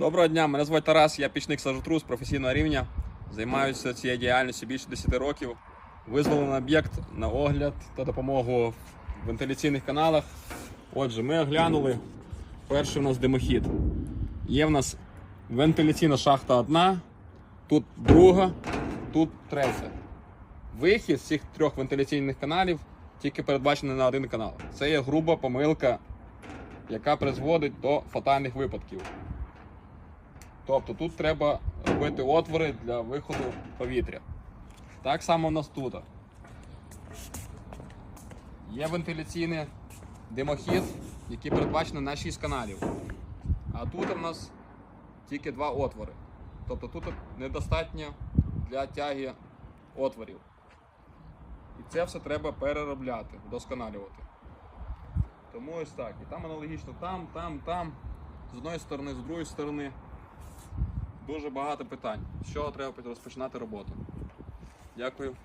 Доброго дня, мене звуть Тарас, я пічник сажотрус професійного рівня. Займаюся цією діяльністю більше 10 років. Визволений об'єкт на огляд та допомогу в вентиляційних каналах. Отже, ми оглянули перший у нас димохід. Є в нас вентиляційна шахта одна, тут друга, тут третя. Вихід з цих трьох вентиляційних каналів тільки передбачений на один канал. Це є груба помилка, яка призводить до фатальних випадків. Тобто тут треба робити отвори для виходу повітря. Так само в нас тут. Є вентиляційний димохід, який передбачений на 6 каналів. А тут у нас тільки два отвори. Тобто тут недостатньо для тяги отворів. І це все треба переробляти, вдосконалювати. Тому ось так. І там аналогічно там, там, там, з одної сторони, з другої сторони. Дуже багато питань. З чого треба розпочинати роботу. Дякую.